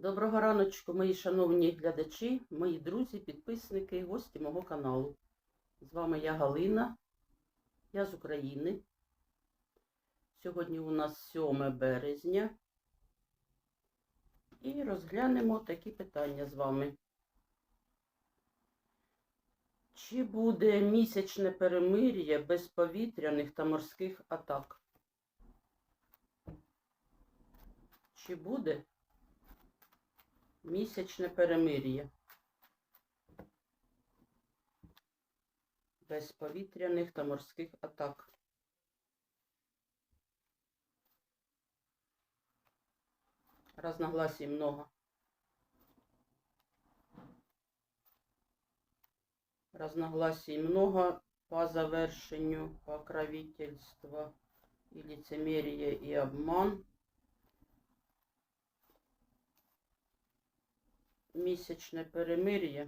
Доброго раночку, мої шановні глядачі, мої друзі, підписники, гості мого каналу. З вами я Галина, я з України. Сьогодні у нас 7 березня. І розглянемо такі питання з вами. Чи буде місячне перемир'я без повітряних та морських атак? Чи буде місячне перемир'я? Без повітряних та морських атак. Разногласий много. Разногласий много по завершению покровительства и лицемерие и обман. Місячне перемир'я.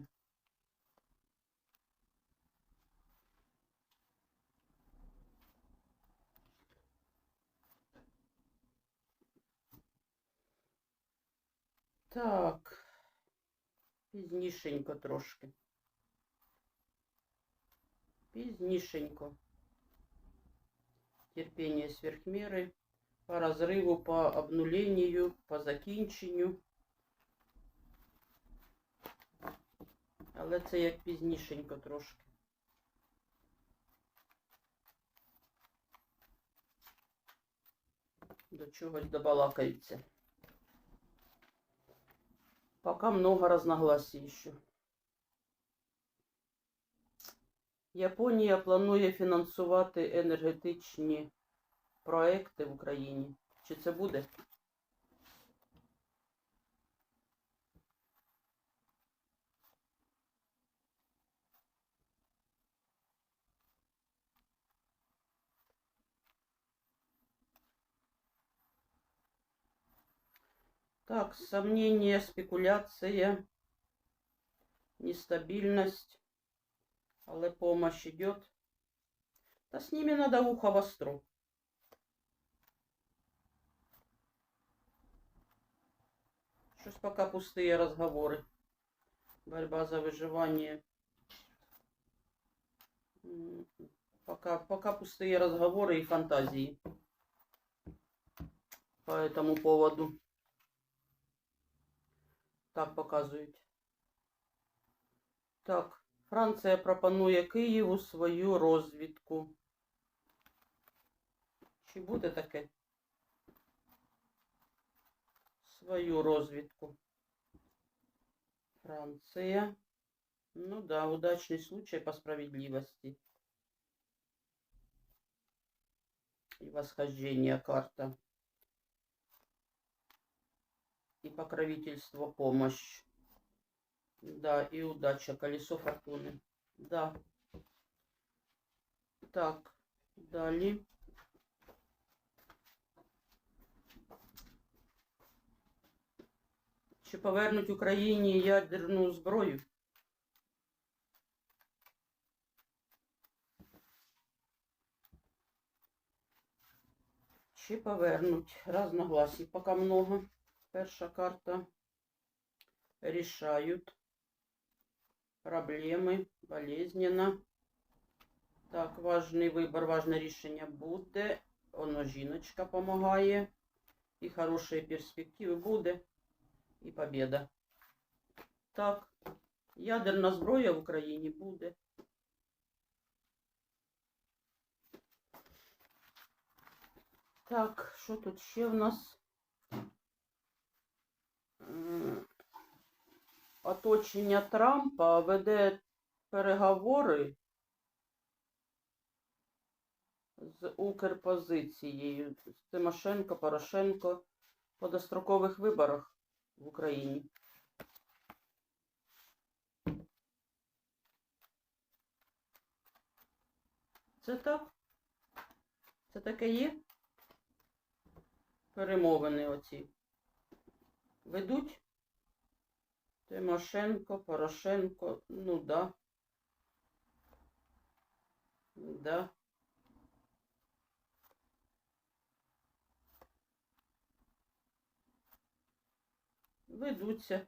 Так, пізнішенько трошки. Пізнішенько. Терпение сверх меры. По разрыву, по обнулению, по закінченню. Але це як пізнішенько трошки. До чогось добалакаються. Пока много разногласий еще. Японія планує фінансувати енергетичні проекти в Україні. Чи це буде? Так, сомнения, спекуляция, нестабильность, але помощь идет. Да с ними надо ухо востро. Щось пока пустые разговоры. Борьба за выживание. Пока, пока пустые разговоры и фантазии по этому поводу. Так показують. Так, Франція пропонує Києву свою розвідку. Чи буде таке? Свою розвідку. Франція. Ну да, удачный случай по справедливости. И восхождение карта. И покровительство, помощь. Да, и удача, колесо фортуны. Да. Так, далі. Чи повернуть Україні ядерну зброю? Чи повернуть? Разногласий пока много. Перша карта. Решают проблеми, болезненно. Так, важний вибор, важне рішення буде. Воно жіночка помогає. І хороші перспективи буде. І победа. Так, ядерна зброя в Україні буде. Так, що тут ще в нас? Оточення Трампа веде переговори з Укрпозицією з Тимошенко, Порошенко по дострокових виборах в Україні. Це так? Це таке є? Перемовини оці ведуть Тимошенко, Порошенко, ну да. Да. ведуться.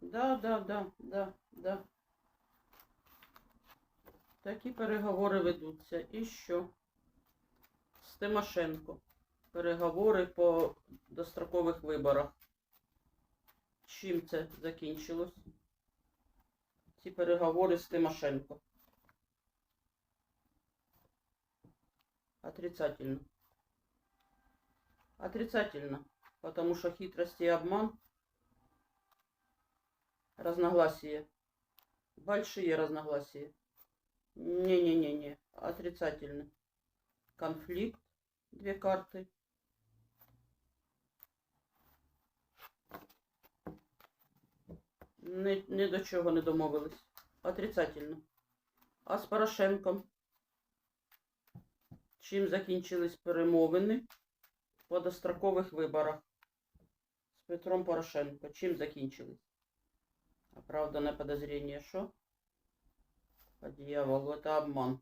Да, да, да, да, да. Такі переговори ведуться. І що? З Тимошенко. Переговори по дострокових виборах. Чим це закінчилось? Ці переговори з Тимошенко. Отрицательно. Отрицательно. Потому что хитрость и обман, разногласия, большие разногласия. Не-не-не-не, отрицательно. Конфликт, две карты. Ні, ні до чого не домовились. Отрицательно. А з Порошенком? Чим закінчились перемовини по дострокових виборах з Петром Порошенко? Чим закінчились? Оправдане подозрение, що? По дьяволу, это обман.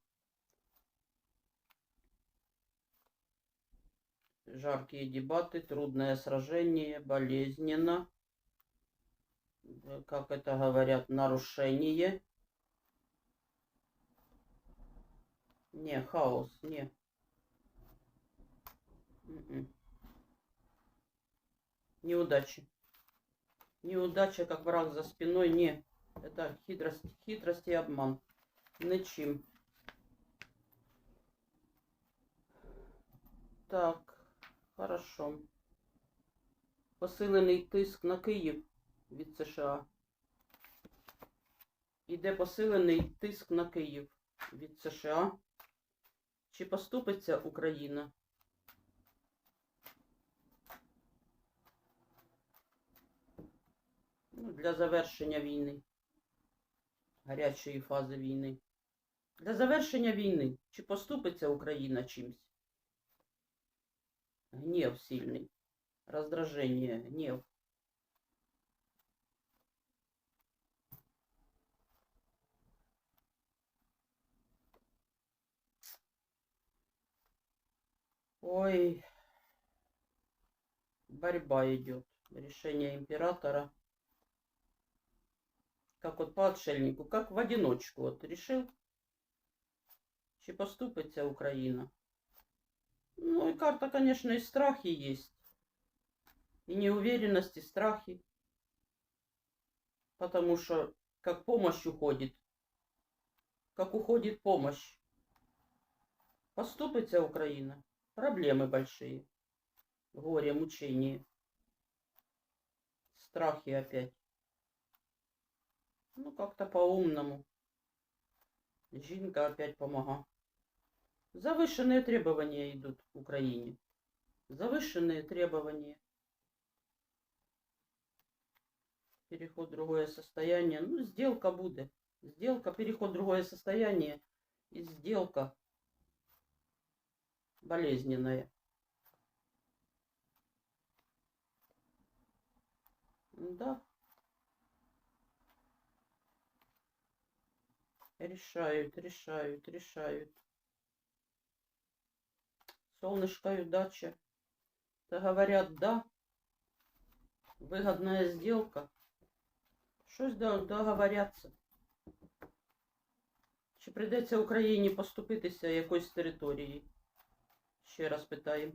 Жаркие дебаты, трудное сражение, болезненно. Как это говорят, нарушение. Не, хаос, не. Мгм. Неудачи. Неудача, как враг за спиной, не. Это хитрость, хитрость и обман. Ничим. Так, хорошо. Посилений тиск на Київ від США. Іде посилений тиск на Київ від США. Чи поступиться Україна? Ну, для завершення війни. Гарячої фази війни. Для завершення війни. Чи поступиться Україна чимсь? Гнев сильний. Раздражение, гнев. Ой, борьба идет. Решение императора. Как вот по отшельнику, как в одиночку вот решил. Чи поступиться Украина? Ну и карта, конечно, и страхи есть. И неуверенность, и страхи. Потому что как помощь уходит. Как уходит помощь. Поступится Украина. Проблемы большие. Горе, мучение. Страхи опять. Ну, как-то по-умному. Жинка опять помогла. Завышенные требования идут Украине. Завышенные требования. Переход в другое состояние. Ну, сделка будет. Сделка, переход в другое состояние. И сделка болезненная. Да. Решают, решают, решают. Солнышко и удача. Да говорят, да. Выгодная сделка. Щось до- договоряться. Чи прийдеться Україні поступитися якоюсь території? Ще раз питаємо.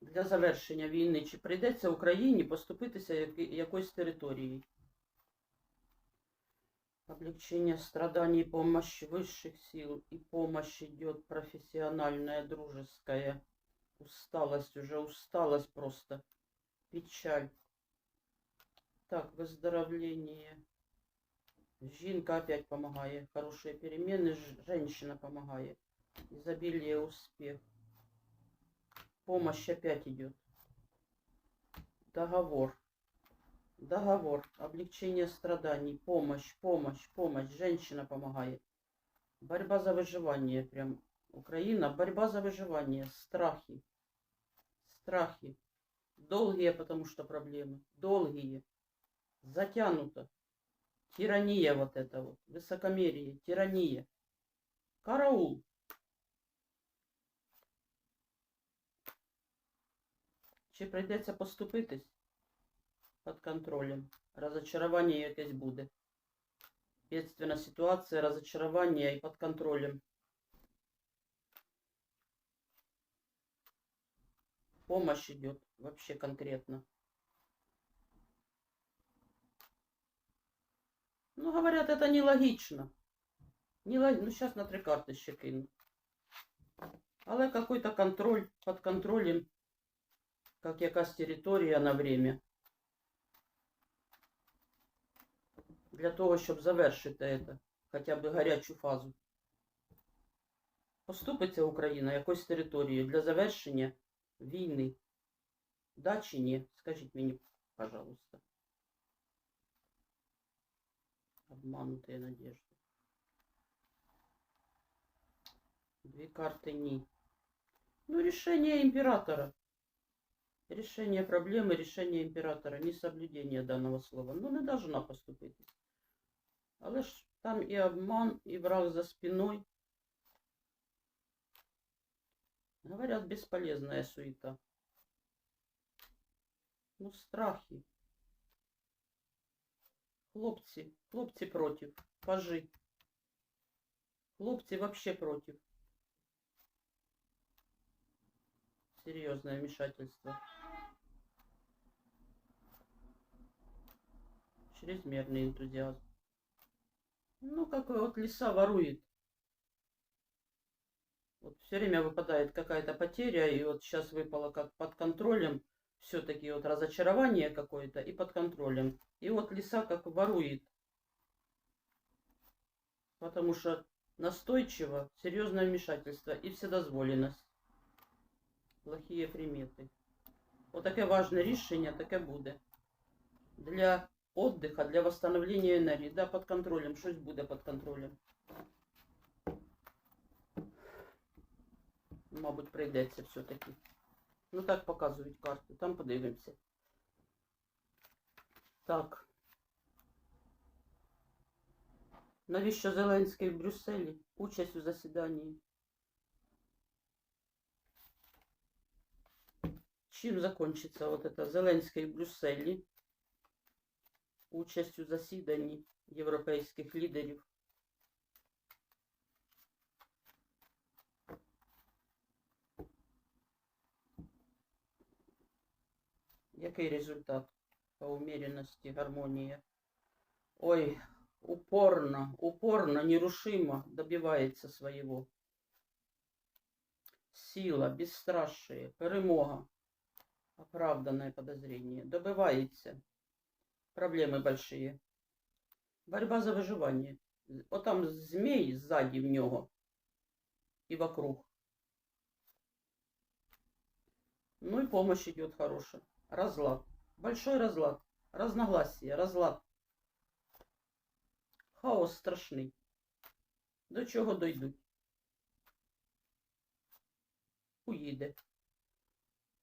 Для завершення війни, чи прийдеться Україні поступитися якоюсь територією? Облегчение страданий, помощь высших сил и помощь идет профессиональная, дружеская. Усталость, уже усталость просто. Печаль. Так, выздоровление. Жинка опять помогает. Хорошие перемены. Женщина помогает. Изобилие, успех. Помощь опять идет. Договор. Договор. Облегчение страданий. Помощь, помощь, помощь. Женщина помогает. Борьба за выживание. Прям Украина. Борьба за выживание. Страхи. Страхи. Долгие, потому что проблемы. Долгие. Затянуто. Тирания вот это вот, высокомерие, тирания. Караул. Чи прийдеться поступитись под контролем? Розочарування якесь будет Бедственна ситуация разочарование и под контролем. Помощь идет вообще конкретно. Ну, говорят, это нелогично. Нелог... Ну, сейчас на три карты ще кину. Але какой-то контроль, под контролем, как якась територія на время. Для того, щоб завершити это, хоча б гарячу фазу. Поступиться Україна якоюсь територією для завершення війни. Да чи ні? Скажіть мені, пожалуйста. Обманутые надежды. Две карты ни. Ну, решение императора. Решение проблемы, решение императора. Не соблюдение данного слова. Ну, не должна поступить. Але ж там і обман, і враг за спиной. Говорят, бесполезная суета. Ну, страхи. Хлопці, хлопці против. Пажи. Хлопці вообще против. Серьезное вмешательство. Чрезмерный энтузиазм. Ну, какой вот лиса ворует. Вот все время выпадает какая-то потеря, и вот сейчас выпало как под контролем все-таки вот разочарование какое-то и под контролем. И вот лиса как ворует. Потому что настойчиво, серьезное вмешательство и вседозволенность. Плохие приметы. Вот таке важне рішення, таке буде. Для отдыха, для восстановления энергии. Да, под контролем. Щось буде под контролем. Мабуть, прийдеться все-таки. Ну так показують карти. Там подивимося. Так. Навіщо Зеленський в Брюсселі? Участь у засіданні. Чим закончится вот это Зеленський в Брюсселі? Участь у засіданні європейських лідерів. Який результат по умеренности, гармонія? Ой, упорно, упорно, нерушимо добивается своего. Сила, бесстрашие, перемога, оправданное подозрение. Добивается. Проблемы большие. Борьба за выживание. Вот там змей сзади в него и вокруг. Ну и помощь идет хорошая. Разлад. Большой разлад. Разногласия, разлад. Хаос страшний. До чого дойдуть? Уїде.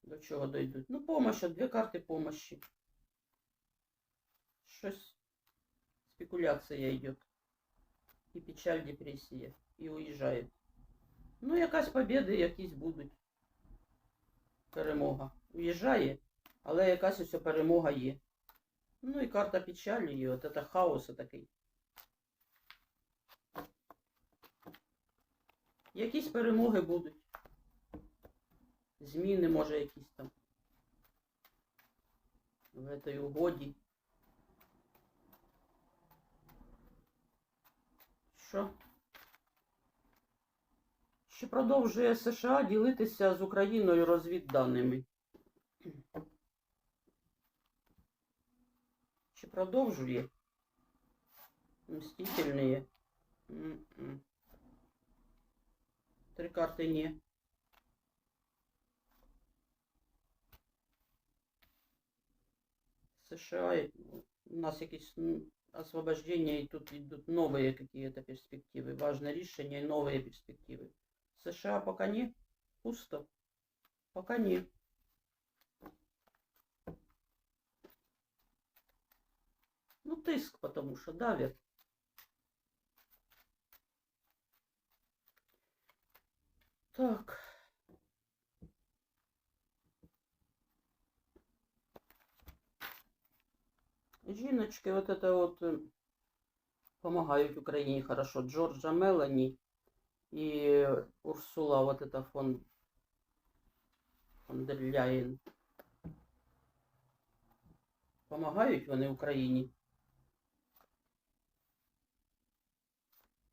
До чого дойдуть? Ну, помощь, дві карти помощі. Щось. Спекуляція йде. І печаль, депресія. І уїжджає. Ну, якась побіда, якісь будуть. Перемога. Уїжджає. Але якась ось перемога є. Ну і карта печалі, і от це хаос такий. Якісь перемоги будуть. Зміни, може, якісь там. В цій угоді. Що? Що продовжує США ділитися з Україною розвідданими? Чи продовжує? Мстительные. М-м. Три карти ні. США, і у нас якісь м, освобождение, и тут идут новые какие-то перспективы. Важное решение, новые перспективы. США пока не. Пусто. Пока не. Ну, тиск, тому що давить. Так. Жіночки, вот это вот допомагають е, Україні хорошо. Джорджа Мелані і Урсула, вот это фон фон дер Помагають вони Україні.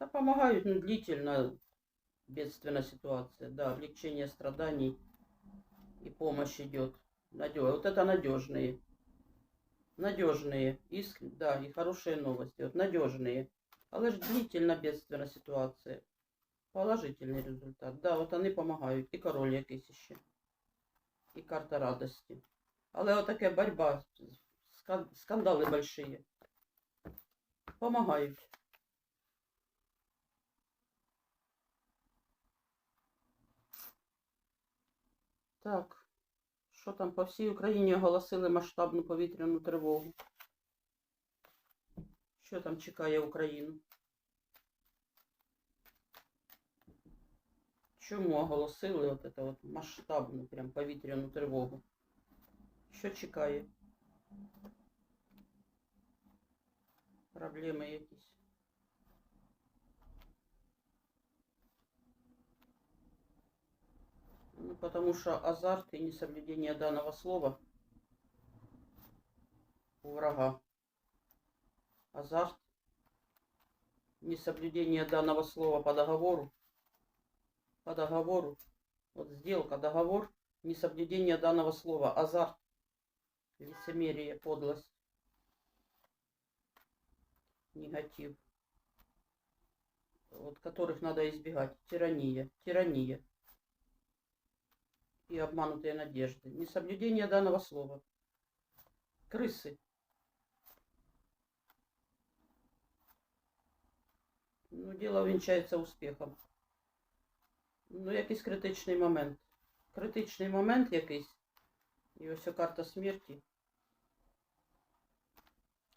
Да, помогают, ну, длительно бедственная ситуация, да, облегчение страданий и помощь идет. Надё... Вот это надежные. Надежные. Иск... Да, и хорошие новости. Вот надежные. Але ж длительно бедственная ситуация. Положительный результат. Да, от вони помагають. І король якийсь іще. І карта радості. Але отаке борьба, ска- скандали большие. Помагають. Так, що там по всій Україні оголосили масштабну повітряну тривогу? Що там чекає Україну? Чому оголосили от это от масштабну прям повітряну тривогу? Що чекає? Проблеми якісь? Ну, потому что азарт и несоблюдение данного слова у врага. Азарт, несоблюдение данного слова по договору. По договору. Вот сделка, договор, несоблюдение данного слова. Азарт, лицемерие, подлость, негатив. Вот которых надо избегать. Тирания, тирания и обманутые надежды. Несоблюдение данного слова. Крысы. Ну, дело вінчається успіхом. Ну, якийсь критичний момент. Критичний момент якийсь. І ось карта смерті.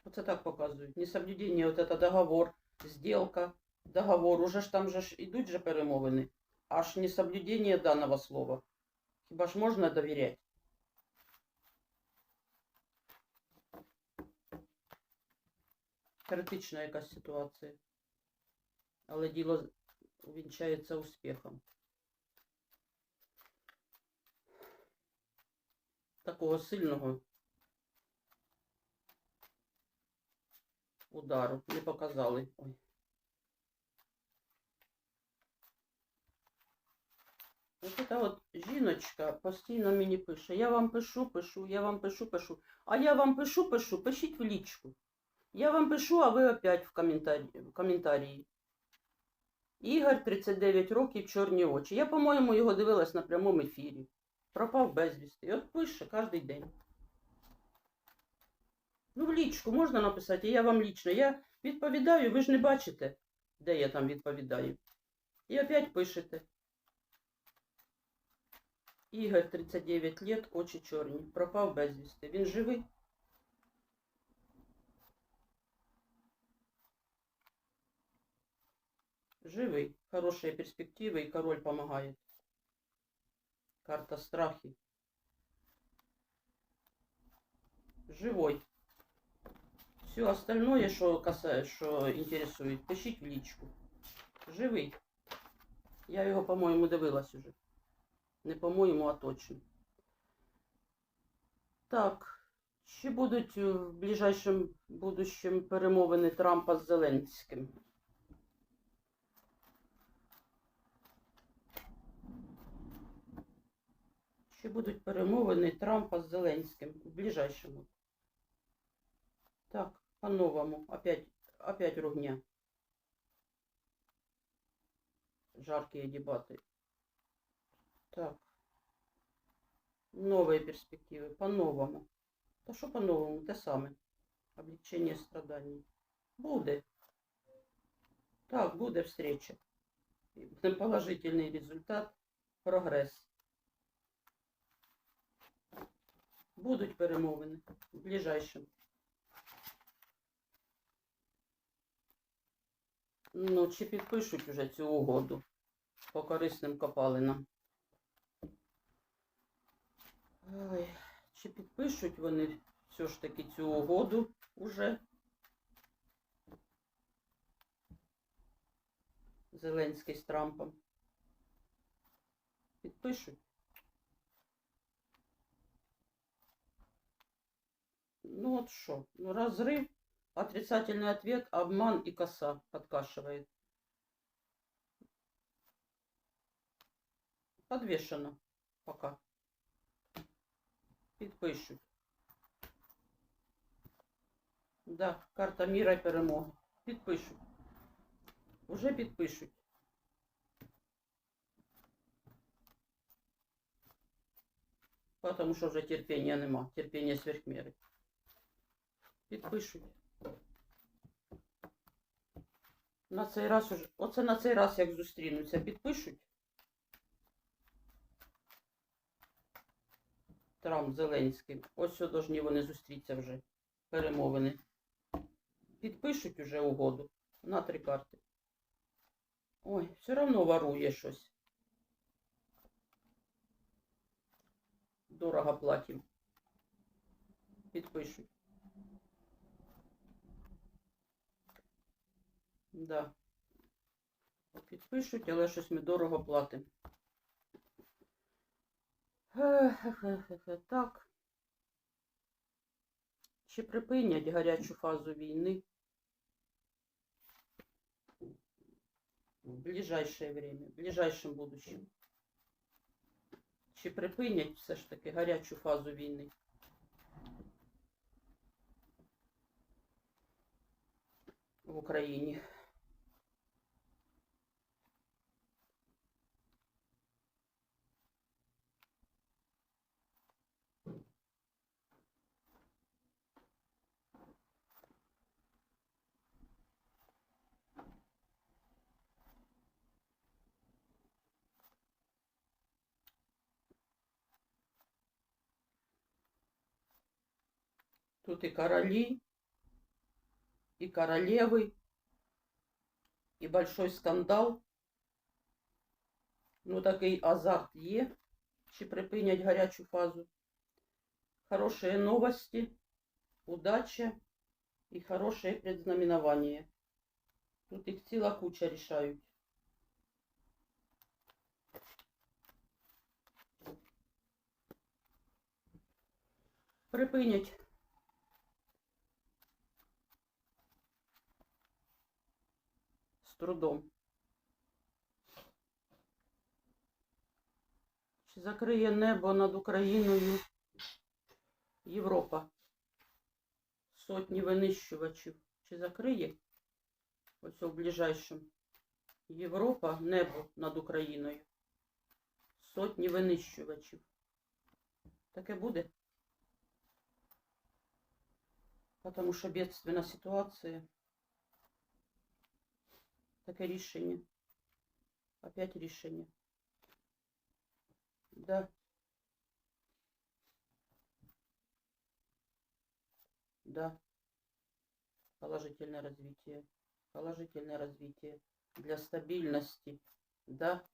Оце так показують. Несоблюдення, от это договор, сделка, договор. Уже ж там же ж ідуть же перемовини. Аж несоблюдение данного слова. Хіба ж можна довіряти? Критична якась ситуація. Але діло увінчається успіхом. Такого сильного удару не показали. Ой. Ось ця от жіночка постійно мені пише. Я вам пишу, пишу, я вам пишу, пишу. А я вам пишу, пишу, пишіть в лічку. Я вам пишу, а ви опять в коментарі. В коментарі. Ігор, 39 років, чорні очі. Я, по-моєму, його дивилась на прямому ефірі. Пропав безвісти. І от пише кожен день. Ну, в лічку можна написати, я вам лічно. Я відповідаю, ви ж не бачите, де я там відповідаю. І опять пишете. Ігор, 39 лет, очі чорні. Пропав безвісти. Він живий? Живий. Хорошие перспективы, и король помогает. Карта страхи. Живой. Все остальное, что касается, что интересует, пишіть в лічку. Живий. Я його, по-моєму, дивилась уже. Не по-моєму, а точно. Так, чи будуть е, в ближайшем будущем перемовини Трампа з Зеленським? Чи будуть перемовини Трампа з Зеленським в ближайшему? Так, по-новому. Опять, опять ругня. Жаркие дебаты. Так. Новые перспективы. По-новому. Та що по-новому? Те саме. Облегчення страданий. Буде. Так, буде встреча. Положительний результат. Прогрес. Будуть перемовини в ближайшем. Ну, чи підпишуть уже цю угоду по корисним копалинам? Ой, чи підпишуть вони все ж таки цю угоду уже. Зеленський з Трампом. Підпишуть. Ну вот что, ну разрыв, отрицательный ответ, обман и коса подкашивает. Подвешено пока. Підпишуть. Да, карта міра і перемоги. Підпишуть. Уже підпишуть. Потому що вже терпіння нема. Терпіння сверхміри. Підпишуть. На цей раз уже. Оце на цей раз як зустрінуться, підпишуть. Трамп Зеленський. Ось должні вони зустрітися вже. Перемовини. Підпишуть уже угоду на три карти. Ой, все одно ворує щось. Дорого платим. Підпишуть. Да. Підпишуть, але щось ми дорого платимо. Так. Чи припинять гарячу фазу війни в ближайшее время, в ближайшем будущем? Чи припинять все ж таки гарячу фазу війни? В Україні. Тут и короли, и королевы, и большой скандал. Ну, такий азарт є, чи припинять гарячу фазу. Хорошие новости, удача и хорошее предзнаменование. Тут їх ціла куча рішають. Припинять. Трудом. Чи закриє небо над Україною Європа? Сотні винищувачів. Чи закриє? Ось у ближайшому. Європа небо над Україною. Сотні винищувачів. Таке буде? Потому що бедственна ситуація. Таке рішення. Опять рішення. Да. Да. Положительное развитие. Положительное развитие. Для стабильности. Да.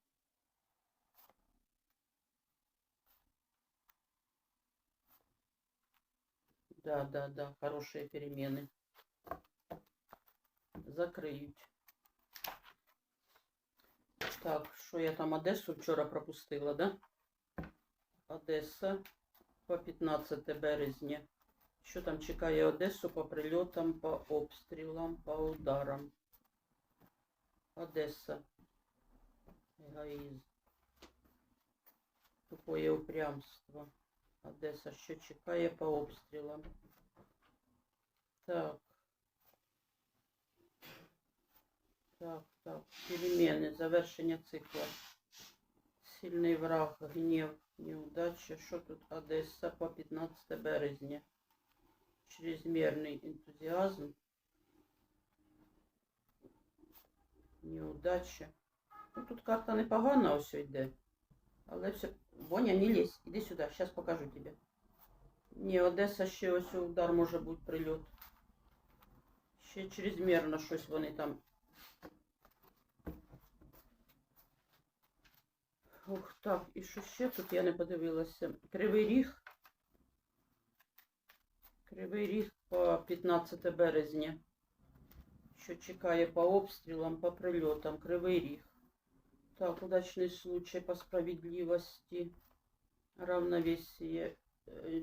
Да, да, да. Хорошие перемены. Закриють. Так, що я там Одесу вчора пропустила, да? Одеса по 15 березня. Що там чекає Одесу по прильотам, по обстрілам, по ударам? Одеса. Егоїзм. Тупое упрямство. Одеса, що чекає по обстрілам? Так. Так, так. Перемены, завершення цикла. Сильний враг, гнів, неудача. Що тут Одеса по 15 березня? Чрезмірний ентузіазм. Неудача. Ну, тут карта непогана ось йде. Але все. Боня, не лезь. Іди сюди, зараз покажу тобі. Ні, Одеса ще ось удар може бути прильот. Ще чрезмірно щось вони там Ух, так, і що ще тут я не подивилася? Кривий ріг. Кривий ріг по 15 березня. Що чекає по обстрілам, по прильотам. Кривий ріг. Так, удачний случай по справедливости. Равновесие. Е,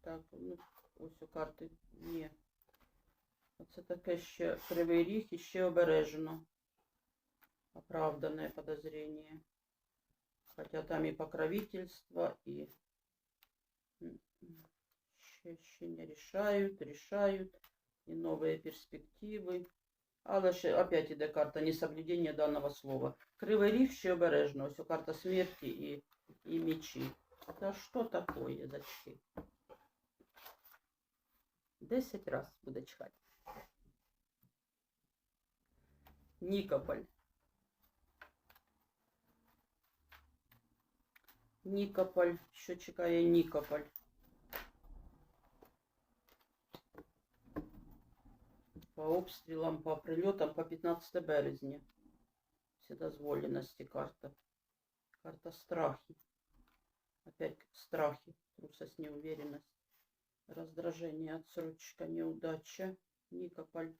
Так, ну, ось у карти. Ні. Оце таке ще кривий ріг і ще обережено. Оправданное подозрение. Хотя там и покровительство, и м, м, ще, ще не решают, решают, и новые перспективи. Але ще опять іде карта несоблюдення даного слова. Кривий ріг ще обережно. Ось карта смерті і, і мечі. Та що такое, зачки? Десять раз буде чхати. Нікополь. Нікополь. Що чекає Нікополь? По обстрілам, по прильотам по 15 березня. Вседозволеності карта. Карта страхи. Опять страхи, трусость, неуверенность, раздражение, отсрочка, неудача. Никополь.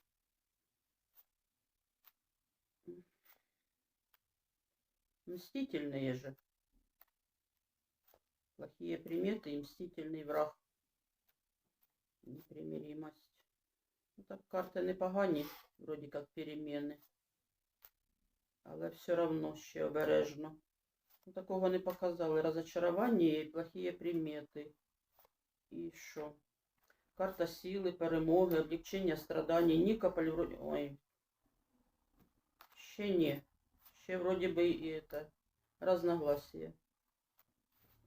Мстительные же. Плохие приметы и мстительный враг. Непримиримость. Ну, так карти непогані, вроді як переміни. Але все равно ще обережно. Ну, такого не показали. Розочарування і плохі примети. І що? Карта сили, перемоги, облегчення страдань. Нікополь вроді... Ой. Ще ні. Ще вроді би і это, разногласия.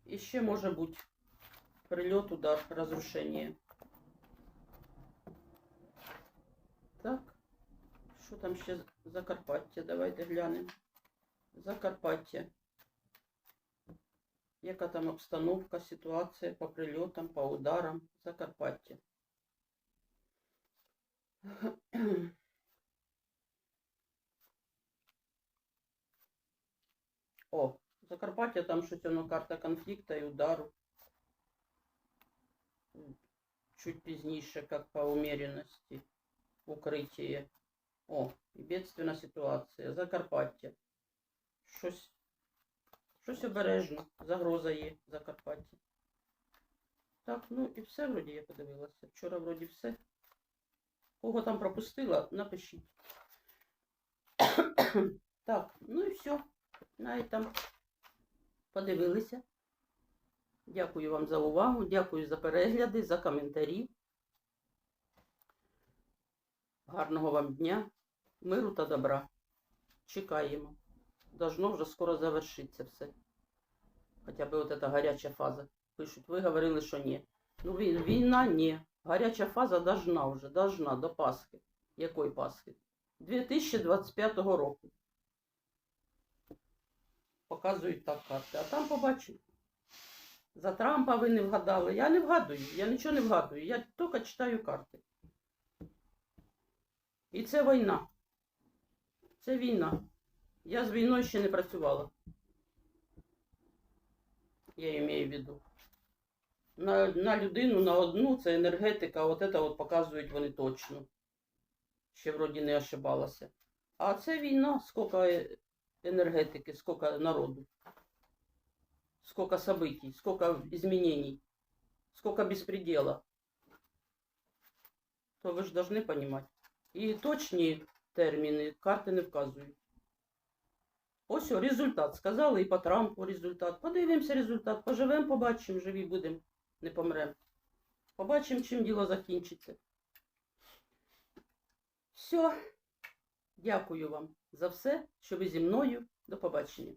І ще може бути прильот, удар, розрушення. Так. Що там ще Закарпаття? Давайте глянемо. Закарпаття. Яка там обстановка, ситуація по прильотам, по ударам Закарпаття? О, Закарпаття там щось воно карта конфлікту і удару. Чуть пізніше, як по умеренности, укриття. О, і бедственна ситуація. Закарпаття. Щось, щось обережно. Загроза є в Закарпатті. Так, ну і все вроді я подивилася. Вчора вроді все. Кого там пропустила, напишіть. так, ну і все. На этом подивилися. Дякую вам за увагу, дякую за перегляди, за коментарі. Гарного вам дня, миру та добра. Чекаємо. Должно вже скоро завершитися все. Хоча б от эта гаряча фаза. Пишуть, ви говорили, що ні. Ну, війна ні. Гаряча фаза должна вже, должна до Пасхи. Якої Пасхи? 2025 року. Показують так карти. А там побачимо. За Трампа ви не вгадали. Я не вгадую, я нічого не вгадую. Я тільки читаю карти. І це війна. Це війна. Я з війною ще не працювала. Я маю в виду. На, на людину, на одну, це енергетика, от це от показують вони точно. Ще вроді не ошибалася. А це війна, скільки енергетики, скільки народу. Сколько событий, сколько изменений, сколько беспредела. То ви ж должны понимать. І точні терміни карти не. Ось о, результат. Сказали і по Трампу результат. Подивимося результат. Поживемо, побачимо, живі будемо, не помремо. Побачимо, чим діло закінчиться. Все. Дякую вам за все, що ви зі мною. До побачення.